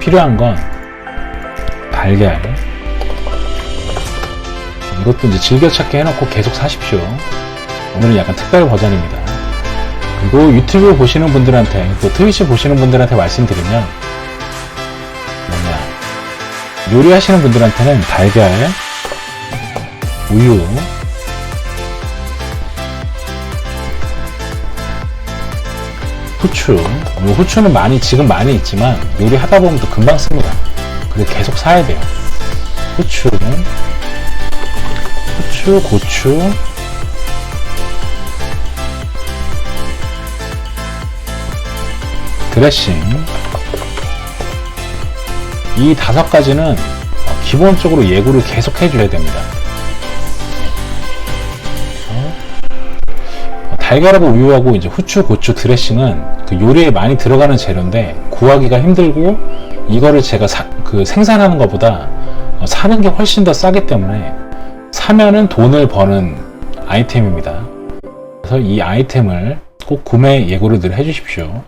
필요한 건 달걀. 이것도 이제 즐겨찾기 해놓고 계속 사십시오. 오늘은 약간 특별 버전입니다. 그리고 유튜브 보시는 분들한테 또 트위치 보시는 분들한테 말씀드리면 뭐냐 요리하시는 분들한테는 달걀, 우유, 후추. 이 후추는 많이 지금 많이 있지만 요리하다 보면 또 금방 씁니다. 그래서 계속 사야 돼요. 후추, 후추, 고추, 드레싱. 이 다섯 가지는 어, 기본적으로 예고를 계속 해줘야 됩니다. 달걀하고 우유하고 이제 후추, 고추, 드레싱은 그 요리에 많이 들어가는 재료인데 구하기가 힘들고 이거를 제가 사- 그 생산하는 것보다 어, 사는 게 훨씬 더 싸기 때문에 사면은 돈을 버는 아이템입니다. 그래서 이 아이템을 꼭 구매 예고를 늘 해주십시오.